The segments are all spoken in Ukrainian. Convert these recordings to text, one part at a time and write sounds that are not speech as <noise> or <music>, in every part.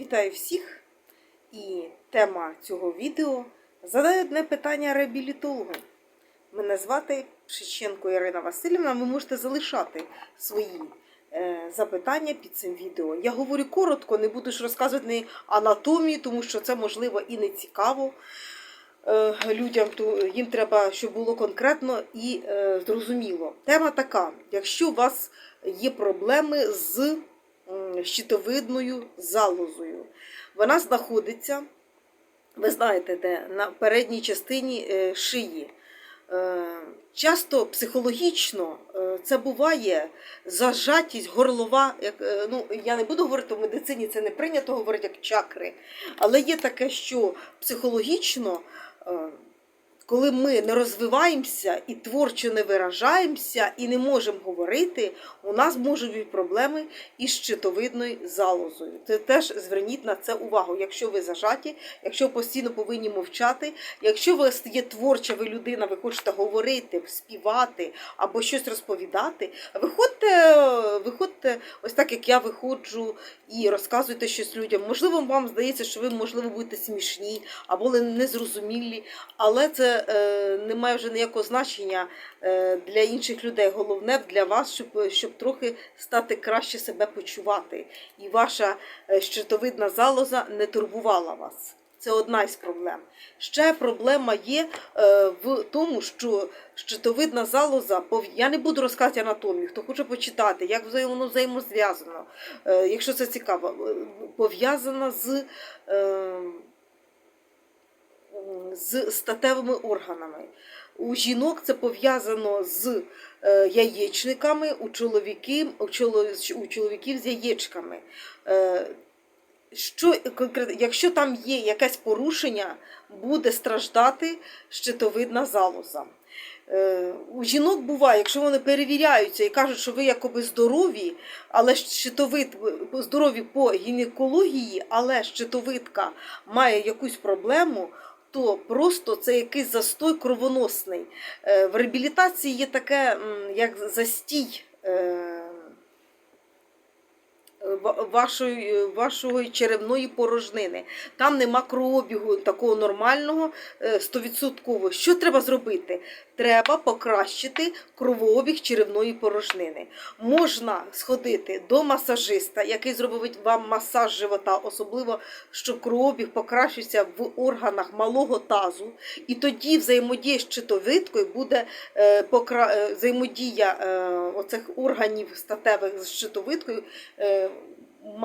Вітаю всіх! І тема цього відео задає одне питання реабілітологу. Мене звати Шевченко Ірина Васильівна. Ви можете залишати свої е, запитання під цим відео. Я говорю коротко, не буду ж розказувати анатомію, тому що це можливо і не цікаво е, людям. То їм треба, щоб було конкретно і е, зрозуміло. Тема така: якщо у вас є проблеми з щитовидною залозою, вона знаходиться, ви знаєте, де на передній частині е, шиї. Е, Часто психологічно е, це буває зажатість горлова. Як, ну, я не буду говорити в медицині, це не прийнято говорити як чакри. Але є таке, що психологічно, коли ми не розвиваємося і творчо не виражаємося, і не можемо говорити, у нас можуть бути проблеми із щитовидною залозою. Це теж зверніть на це увагу. Якщо ви зажаті, якщо постійно повинні мовчати, якщо у вас є творча ви людина, ви хочете говорити, співати або щось розповідати, виходьте, виходьте ось так, як я виходжу і розказуйте щось людям. Можливо, вам здається, що ви, можливо, будете смішні або незрозумілі, але це е, не має вже ніякого значення е, для інших людей. Головне для вас, щоб, щоб трохи стати краще себе почувати. І ваша е, щитовидна залоза не турбувала вас. Це одна із проблем. Ще проблема є е, в тому, що щитовидна залоза, я не буду розказувати анатомію, хто хоче почитати, як воно взаємозв'язано, е, якщо це цікаво, е, пов'язана з, з статевими органами. У жінок це пов'язано з яєчниками, у чоловіків, у чоловіків з яєчками. Е, що якщо там є якесь порушення, буде страждати щитовидна залоза. Е, у жінок буває, якщо вони перевіряються і кажуть, що ви якоби здорові, але щитовид здорові по гінекології, але щитовидка має якусь проблему, то просто це якийсь застой кровоносний. Е, В реабілітації є таке, як застій. Е, ва- вашої, вашої черевної порожнини. Там нема кровообігу такого нормального, е, 100%. Що треба зробити? Треба покращити кровообіг черевної порожнини. Можна сходити до масажиста, який зробить вам масаж живота, особливо, щоб кровообіг покращився в органах малого тазу. І тоді взаємодія з щитовидкою буде е, е, взаємодія е, оцих органів статевих з щитовидкою.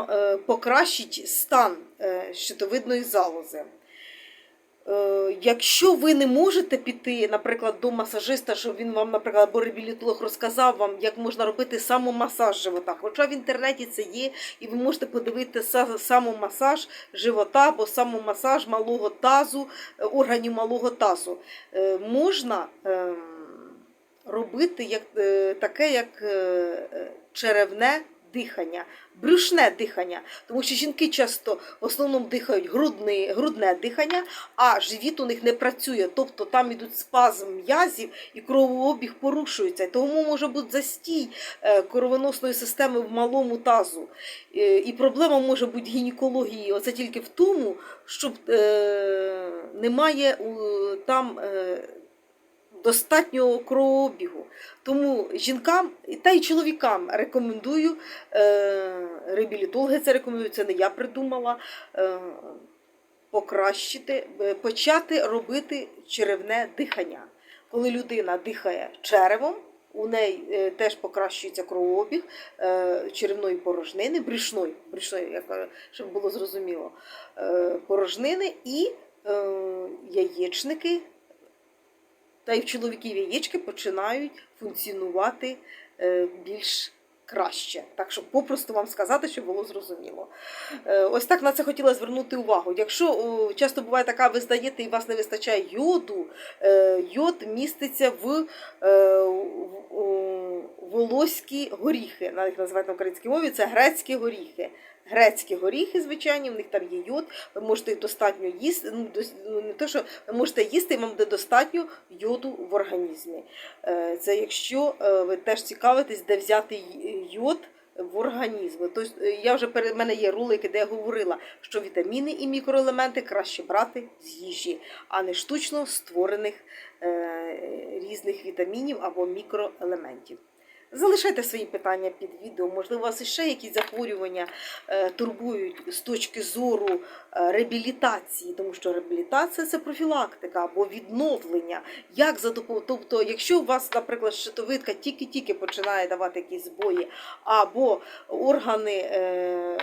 Е, покращить стан е, щитовидної залози. Е, Якщо ви не можете піти, наприклад, до масажиста, щоб він вам, наприклад, або реабілітолог розказав вам, як можна робити самомасаж живота. Хоча в інтернеті це є, і ви можете подивитися самомасаж живота або самомасаж малого тазу, органів малого тазу. Можна робити як, таке, як черевне дихання, брюшне дихання, тому що жінки часто в основному дихають грудне, грудне дихання, а живіт у них не працює, тобто там ідуть спазм м'язів і кровообіг порушується. Тому може бути застій е, кровоносної системи в малому тазу. Е, І проблема може бути гінекології. Оце тільки в тому, що е, немає там. Достатнього кровообігу. Тому жінкам та й чоловікам рекомендую, е, реабілітологи це рекомендують, це не я придумала, е, покращити, е, почати робити черевне дихання. Коли людина дихає черевом, у неї теж покращується кровообіг черевної порожнини, брюшної, брюшної, як, щоб було зрозуміло, порожнини і яєчники та й в чоловіків яєчки починають функціонувати е, більш краще. Так що попросту вам сказати, щоб було зрозуміло. Е, Ось так на це хотіла звернути увагу. Якщо часто буває така, ви здаєте і вас не вистачає йоду, е, йод міститься в, волоські горіхи, навіть називають на українській мові, це грецькі горіхи. Грецькі горіхи, звичайні, в них там є йод, ви можете достатньо їсти. Ну, ну, не те, що ви можете їсти, вам буде достатньо йоду в організмі. Е, Це якщо е, ви теж цікавитесь, де взяти йод в організмі. Тобто, я вже перед мене є ролики, де я говорила, що вітаміни і мікроелементи краще брати з їжі, а не штучно створених е, різних вітамінів або мікроелементів. Залишайте свої питання під відео. Можливо, вас іще якісь захворювання е, турбують з точки зору е, реабілітації, тому що реабілітація це профілактика або відновлення. Як за тобто, якщо у вас, наприклад, щитовидка тільки-тільки починає давати якісь збої, або органи. Е,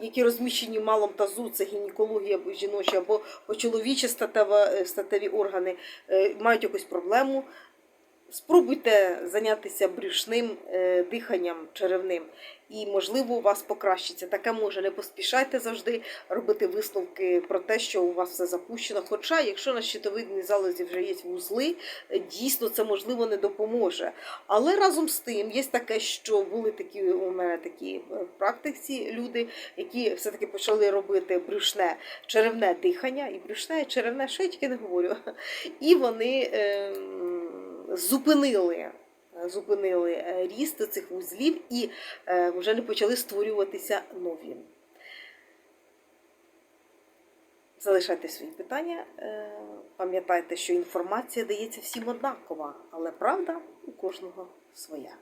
які розміщені в малому тазу, це гінекологія або жіночі, або чоловічі статеві органи, мають якусь проблему, Спробуйте зайнятися брюшним е, диханням черевним, і, можливо, у вас покращиться. Таке може. Не поспішайте завжди робити висновки про те, що у вас все запущено. Хоча, якщо на щитовидній залозі вже є вузли, е, дійсно це можливо не допоможе. Але разом з тим є таке, що були такі у мене такі е, в практиці люди, які все-таки почали робити брюшне черевне дихання, і брюшне, і черевне, що я тільки не говорю. <laughs> І вони. Е, зупинили. Зупинили е, ріст цих вузлів і е, вже не почали створюватися нові. Залишайте свої питання. Е, Пам'ятайте, що інформація дається всім однакова, але правда у кожного своя.